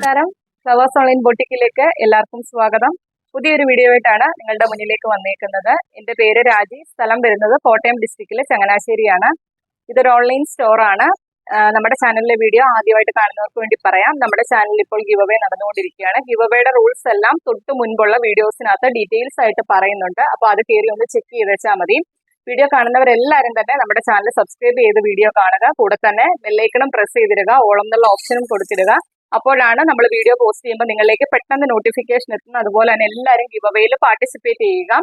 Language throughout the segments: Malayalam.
നമസ്കാരം. ഫ്ലവേഴ്സ് ഓൺലൈൻ ബൊട്ടിക്കിലേക്ക് എല്ലാവർക്കും സ്വാഗതം. പുതിയൊരു വീഡിയോ ആയിട്ടാണ് നിങ്ങളുടെ മുന്നിലേക്ക് വന്നേക്കുന്നത്. എന്റെ പേര് രാജി. സ്ഥലം വരുന്നത് കോട്ടയം ഡിസ്ട്രിക്റ്റിലെ ചങ്ങനാശ്ശേരിയാണ്. ഇതൊരു ഓൺലൈൻ സ്റ്റോർ ആണ്. നമ്മുടെ ചാനലിലെ വീഡിയോ ആദ്യമായിട്ട് കാണുന്നവർക്ക് വേണ്ടി പറയാം. നമ്മുടെ ചാനലിൽ ഇപ്പോൾ ഗിവ് അവേ നടന്നുകൊണ്ടിരിക്കുകയാണ്. ഗിവ് അവേയുടെ റൂൾസ് എല്ലാം തൊട്ട് മുൻപുള്ള വീഡിയോസിനകത്ത് ഡീറ്റെയിൽസ് ആയിട്ട് പറയുന്നുണ്ട്. അപ്പോൾ അത് കയറി ഒന്ന് ചെക്ക് ചെയ്ത് വെച്ചാൽ മതി. വീഡിയോ കാണുന്നവരെല്ലാവരും തന്നെ നമ്മുടെ ചാനൽ സബ്സ്ക്രൈബ് ചെയ്ത് വീഡിയോ കാണുക. കൂടെ തന്നെ ബെല്ലൈക്കണം പ്രസ് ചെയ്തിടുക. ഓളം എന്നുള്ള ഓപ്ഷനും കൊടുത്തിടുക. അപ്പോഴാണ് നമ്മൾ വീഡിയോ പോസ്റ്റ് ചെയ്യുമ്പോൾ നിങ്ങളിലേക്ക് പെട്ടെന്ന് നോട്ടിഫിക്കേഷൻ എത്തുന്നത്. അതുപോലെ തന്നെ എല്ലാവരും ഗിവ് അവയിൽ പാർട്ടിസിപ്പേറ്റ് ചെയ്യുക.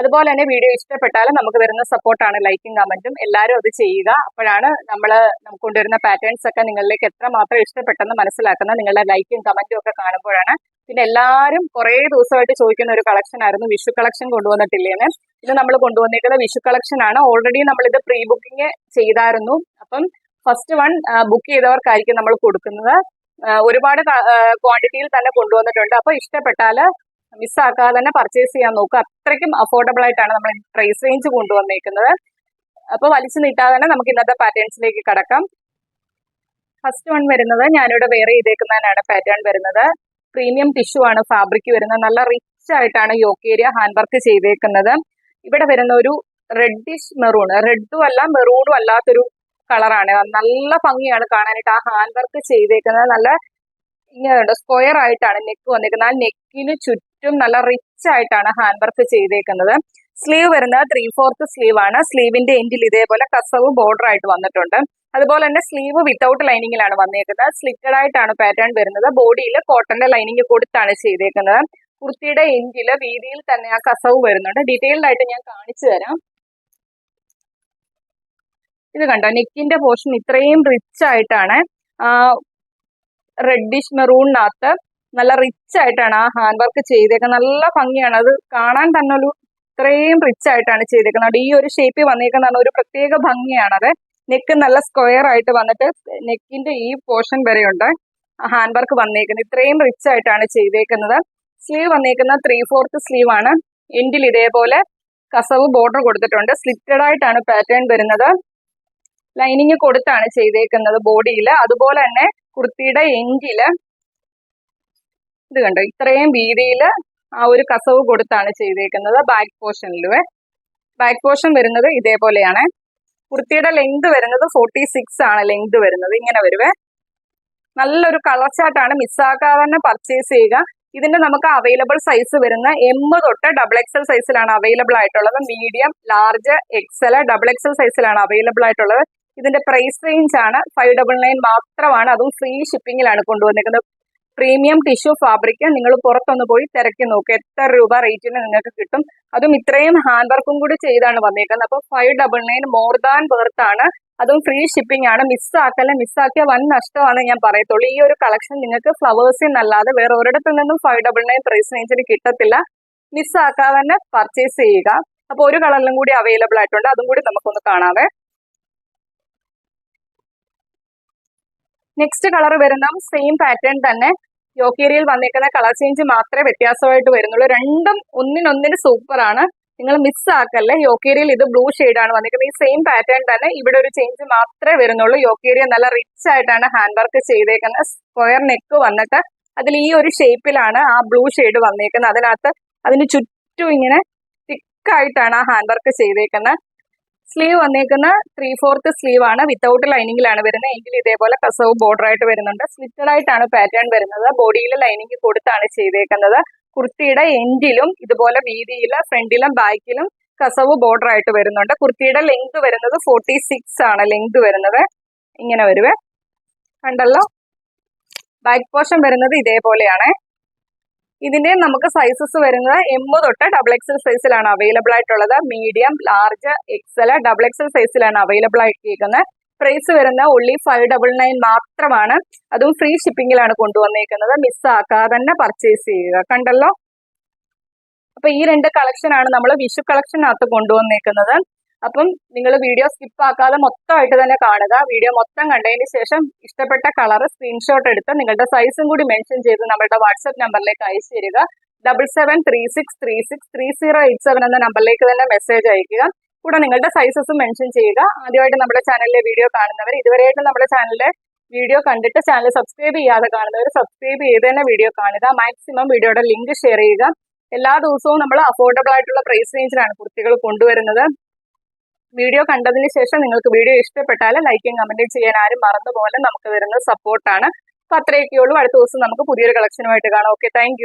അതുപോലെ തന്നെ വീഡിയോ ഇഷ്ടപ്പെട്ടാൽ നമുക്ക് വരുന്ന സപ്പോർട്ടാണ് ലൈക്കും കമന്റും എല്ലാവരും അത് ചെയ്യുക. അപ്പോഴാണ് നമ്മൾ നമുക്ക് കൊണ്ടുവരുന്ന പാറ്റേൺസ് ഒക്കെ നിങ്ങളിലേക്ക് എത്ര മാത്രം ഇഷ്ടപ്പെട്ടെന്ന് മനസ്സിലാക്കുന്നത്. നിങ്ങളുടെ ലൈക്കും കമന്റും ഒക്കെ കാണുമ്പോഴാണ്. പിന്നെ എല്ലാവരും കുറേ ദിവസമായിട്ട് ചോദിക്കുന്ന ഒരു കളക്ഷൻ ആയിരുന്നു. വിഷു കളക്ഷൻ കൊണ്ടുവന്നിട്ടില്ലേന്ന്. ഇത് നമ്മൾ കൊണ്ടുവന്നിട്ടുള്ള വിഷു കളക്ഷൻ ആണ്. ഓൾറെഡി നമ്മൾ ഇത് പ്രീ ബുക്കിംഗ് ചെയ്തായിരുന്നു. അപ്പം ഫസ്റ്റ് വൺ ബുക്ക് ചെയ്തവർക്കായിരിക്കും നമ്മൾ കൊടുക്കുന്നത്. ഒരുപാട് ക്വാണ്ടിറ്റിയിൽ തന്നെ കൊണ്ടുവന്നിട്ടുണ്ട്. അപ്പൊ ഇഷ്ടപ്പെട്ടാൽ മിസ്സാക്കാതെ തന്നെ പർച്ചേസ് ചെയ്യാൻ നോക്കുക. അത്രയ്ക്കും അഫോർഡബിൾ ആയിട്ടാണ് നമ്മൾ പ്രൈസ് റേഞ്ച് കൊണ്ടുവന്നേക്കുന്നത്. അപ്പൊ വലിച്ചു നീട്ടാതെ തന്നെ നമുക്ക് ഇന്നത്തെ പാറ്റേൺസിലേക്ക് കടക്കാം. ഫസ്റ്റ് വൺ വരുന്നത് ഞാനിവിടെ വെയർ ചെയ്തേക്കുന്നതിനാണ് പാറ്റേൺ വരുന്നത്. പ്രീമിയം ടിഷ്യു ആണ് ഫാബ്രിക് വരുന്നത്. നല്ല റിച്ച് ആയിട്ടാണ് യോക്കേരിയ ഹാൻഡ് വർക്ക് ചെയ്തേക്കുന്നത്. ഇവിടെ വരുന്ന ഒരു റെഡിഷ് മെറൂൺ റെഡും അല്ല മെറൂണും അല്ലാത്തൊരു കളറാണ്. നല്ല ഭംഗിയാണ് കാണാനായിട്ട് ആ ഹാൻഡ് വർക്ക് ചെയ്തേക്കുന്നത്. നല്ല ഇങ്ങനെയുണ്ട് സ്ക്വയർ ആയിട്ടാണ് നെക്ക് വന്നിരിക്കുന്നത്. ആ നെക്കിന് ചുറ്റും നല്ല റിച്ച് ആയിട്ടാണ് ഹാൻഡ് വർക്ക് ചെയ്തേക്കുന്നത്. സ്ലീവ് വരുന്നത് ത്രീ ഫോർത്ത് സ്ലീവ് ആണ്. സ്ലീവിന്റെ എൻഡിൽ ഇതേപോലെ കസവ് ബോർഡർ ആയിട്ട് വന്നിട്ടുണ്ട്. അതുപോലെ തന്നെ സ്ലീവ് വിത്തൗട്ട് ലൈനിങ്ങിലാണ് വന്നേക്കുന്നത് സ്ലിറ്റഡ് ആയിട്ടാണ് പാറ്റേൺ വരുന്നത്. ബോഡിയിൽ കോട്ടന്റെ ലൈനിങ് കൊടുത്താണ് ചെയ്തേക്കുന്നത്. കുർത്തിയുടെ എൻഡിൽ വീതിയിൽ തന്നെ ആ കസവ് വരുന്നുണ്ട്. ഡീറ്റെയിൽഡ് ആയിട്ട് ഞാൻ കാണിച്ചു തരാം. ഇത് കണ്ടോ? നെക്കിന്റെ പോർഷൻ ഇത്രയും റിച്ച് ആയിട്ടാണ്. റെഡിഷ് മെറൂണിനകത്ത് നല്ല റിച്ച് ആയിട്ടാണ് ആ ഹാൻഡ് വർക്ക് ചെയ്തേക്കുന്നത്. നല്ല ഭംഗിയാണ്. അത് കാണാൻ തന്നെ ഒരു ഇത്രയും റിച്ച് ആയിട്ടാണ് ചെയ്തേക്കുന്നത്. ഈ ഒരു ഷേപ്പിൽ വന്നേക്കുന്ന ഒരു പ്രത്യേക ഭംഗിയാണത്. നെക്ക് നല്ല സ്ക്വയർ ആയിട്ട് വന്നിട്ട് നെക്കിന്റെ ഈ പോർഷൻ വരെയുണ്ട് ഹാൻഡ് വർക്ക് വന്നേക്കുന്നത്. ഇത്രയും റിച്ച് ആയിട്ടാണ് ചെയ്തേക്കുന്നത്. സ്ലീവ് വന്നേക്കുന്ന ത്രീ ഫോർത്ത് സ്ലീവ് ആണ് എൻഡിൽ ഇതേപോലെ കസവ് ബോർഡർ കൊടുത്തിട്ടുണ്ട്. സ്ലിറ്റഡ് ആയിട്ടാണ് പാറ്റേൺ വരുന്നത്. ലൈനിങ് കൊടുത്താണ് ചെയ്തേക്കുന്നത് ബോഡിയിൽ അതുപോലെ തന്നെ കുർത്തിയുടെ എൻഡിൽ ഇത് കണ്ടോ? ഇത്രയും വീതിയിൽ ആ ഒരു കസവ് കൊടുത്താണ് ചെയ്തേക്കുന്നത് ബാക്ക് പോർഷനിലുവേ ബാക്ക് പോർഷൻ വരുന്നത് ഇതേപോലെയാണ്. കുർത്തിയുടെ ലെങ്ത് വരുന്നത് ഫോർട്ടി സിക്സ് ആണ് ലെങ്ത് വരുന്നത്. ഇങ്ങനെ വരുവേ. നല്ലൊരു കളർ ചാർട്ടാണ് മിസ്സാക്കാതെ തന്നെ പർച്ചേസ് ചെയ്യുക. ഇതിന്റെ നമുക്ക് അവൈലബിൾ സൈസ് വരുന്ന എം തൊട്ട് ഡബിൾ എക്സൽ സൈസിലാണ് അവൈലബിൾ ആയിട്ടുള്ളത്. Medium large XL double XL സൈസിലാണ് അവൈലബിൾ ആയിട്ടുള്ളത്. ഇതിന്റെ പ്രൈസ് റേഞ്ച് ആണ് ഫൈവ് ഡബിൾ നയൻ മാത്രമാണ്. അതും ഫ്രീ ഷിപ്പിംഗിലാണ് കൊണ്ടുവന്നിരിക്കുന്നത്. പ്രീമിയം ടിഷ്യു ഫാബ്രിക് നിങ്ങൾ പുറത്തൊന്ന് പോയി തിരക്കി നോക്കുക എത്ര രൂപ റേറ്റിന് നിങ്ങൾക്ക് കിട്ടും. അതും ഇത്രയും ഹാൻഡ് വർക്കും കൂടി ചെയ്താണ് വന്നേക്കുന്നത്. അപ്പോൾ five double nine more than ആണ്. അതും ഫ്രീ ഷിപ്പിംഗ് ആണ്. മിസ്സാക്കല്ല മിസ്സാക്കിയ വൻ നഷ്ടമാണ് ഞാൻ പറയത്തുള്ളൂ. ഈ ഒരു കളക്ഷൻ നിങ്ങൾക്ക് ഫ്ലവേഴ്സിൽ നിന്നല്ലാതെ വേറെ ഒരിടത്തു നിന്നും ഫൈവ് ഡബിൾ നയൻ പ്രൈസ് റേഞ്ചിന് കിട്ടത്തില്ല. മിസ്സാക്കാതെ തന്നെ പർച്ചേസ് ചെയ്യുക. അപ്പോൾ ഒരു കളറിലും കൂടി അവൈലബിൾ ആയിട്ടുണ്ട്. അതും കൂടി നമുക്കൊന്ന് കാണാവേ. നെക്സ്റ്റ് കളർ വരുന്ന സെയിം പാറ്റേൺ തന്നെ. യോക്കേരിയിൽ വന്നേക്കുന്ന കളർ ചേഞ്ച് മാത്രമേ വ്യത്യാസമായിട്ട് വരുന്നുള്ളൂ. രണ്ടും ഒന്നിനൊന്നിന് സൂപ്പറാണ് നിങ്ങൾ മിസ് ആക്കല്ലേ? യോക്കേരിയിൽ ഇത് ബ്ലൂ ആണ് വന്നിരിക്കുന്നത് ഈ സെയിം പാറ്റേൺ തന്നെ ഇവിടെ ഒരു ചേഞ്ച് മാത്രമേ വരുന്നുള്ളൂ. യോക്കേരിയ നല്ല റിച്ച് ആയിട്ടാണ് ഹാൻഡ് വർക്ക് ചെയ്തേക്കുന്നത്. സ്ക്വയർ നെക്ക് വന്നിട്ട് അതിൽ ഈ ഒരു ഷേപ്പിലാണ് ആ ബ്ലൂ ഷെയ്ഡ് വന്നേക്കുന്നത്. അതിനകത്ത് അതിന് ചുറ്റും ഇങ്ങനെ തിക്കായിട്ടാണ് ആ ഹാൻഡ് വർക്ക് ചെയ്തേക്കുന്നത്. സ്ലീവ് വന്നേക്കുന്ന ത്രീ ഫോർത്ത് സ്ലീവ് ആണ്. വിത്തൗട്ട് ലൈനിങ്ങിലാണ് വരുന്നത്. എങ്കിൽ ഇതേപോലെ കസവ് ബോർഡർ ആയിട്ട് വരുന്നുണ്ട്. സ്ലിറ്റഡ് ആയിട്ടാണ് പാറ്റേൺ വരുന്നത്. ബോഡിയിൽ ലൈനിങ് കൊടുത്താണ് ചെയ്തേക്കുന്നത്. കുർത്തിയുടെ എൻഡിലും ഇതുപോലെ വീതിയിൽ ഫ്രണ്ടിലും ബാക്കിലും കസവ് ബോർഡർ ആയിട്ട് വരുന്നുണ്ട്. കുർത്തിയുടെ ലെങ്ത് വരുന്നത് ഫോർട്ടി സിക്സ് ആണ്. ലെങ്ത് വരുന്നത്. ഇങ്ങനെ വരുവേ. കണ്ടല്ലോ? ബാക്ക് പോർഷൻ വരുന്നത് ഇതേപോലെയാണ്. ഇതിന്റെ നമുക്ക് സൈസസ് വരുന്നത് എം തൊട്ട് ഡബിൾ എക്സൽ സൈസിലാണ് അവൈലബിൾ ആയിട്ടുള്ളത്. Medium large XL double XL സൈസിലാണ് അവൈലബിൾ ആയിട്ടിരിക്കുന്നത്. പ്രൈസ് വരുന്ന ഉള്ളി ഫൈവ് ഡബിൾ നയൻ മാത്രമാണ്. അതും ഫ്രീ ഷിപ്പിംഗിലാണ് കൊണ്ടുവന്നേക്കുന്നത്. മിസ്സാക്കാതെ തന്നെ പർച്ചേസ് ചെയ്യുക. കണ്ടല്ലോ? അപ്പൊ ഈ രണ്ട് കളക്ഷൻ ആണ് നമ്മൾ വിഷു കളക്ഷനകത്ത് കൊണ്ടുവന്നേക്കുന്നത്. അപ്പം നിങ്ങൾ വീഡിയോ സ്കിപ്പ് ആക്കാതെ മൊത്തമായിട്ട് തന്നെ കാണുക. വീഡിയോ മൊത്തം കണ്ടതിന് ശേഷം ഇഷ്ടപ്പെട്ട കളർ സ്ക്രീൻഷോട്ട് എടുത്ത് നിങ്ങളുടെ സൈസും കൂടി മെൻഷൻ ചെയ്ത് നമ്മളുടെ വാട്സപ്പ് നമ്പറിലേക്ക് അയച്ചു തരിക. Double seven three six three six three zero eight seven എന്ന നമ്പറിലേക്ക് തന്നെ മെസ്സേജ് അയക്കുക. കൂടെ നിങ്ങളുടെ സൈസസും മെൻഷൻ ചെയ്യുക. ആദ്യമായിട്ട് നമ്മുടെ ചാനലിലെ വീഡിയോ കാണുന്നവർ ഇതുവരെയായിട്ട് നമ്മുടെ ചാനലിലെ വീഡിയോ കണ്ടിട്ട് ചാനൽ സബ്സ്ക്രൈബ് ചെയ്യാതെ കാണുന്നവർ സബ്സ്ക്രൈബ് ചെയ്ത് തന്നെ വീഡിയോ കാണുക. മാക്സിമം വീഡിയോയുടെ ലിങ്ക് ഷെയർ ചെയ്യുക. എല്ലാ ദിവസവും നമ്മൾ അഫോർഡബിൾ ആയിട്ടുള്ള പ്രൈസ് റേഞ്ചിലാണ് കുർത്തികൾ കൊണ്ടുവരുന്നത്. വീഡിയോ കണ്ടതിന് ശേഷം നിങ്ങൾക്ക് വീഡിയോ ഇഷ്ടപ്പെട്ടാൽ ലൈക്കും കമന്റും ചെയ്യാൻ ആരും മറന്നുപോലെ നമുക്ക് വരുന്ന സപ്പോർട്ടാണ് അപ്പൊ അത്രയൊക്കെയുള്ളൂ. അടുത്ത ദിവസം നമുക്ക് പുതിയൊരു കളക്ഷനുമായിട്ട് കാണാം. Okay thank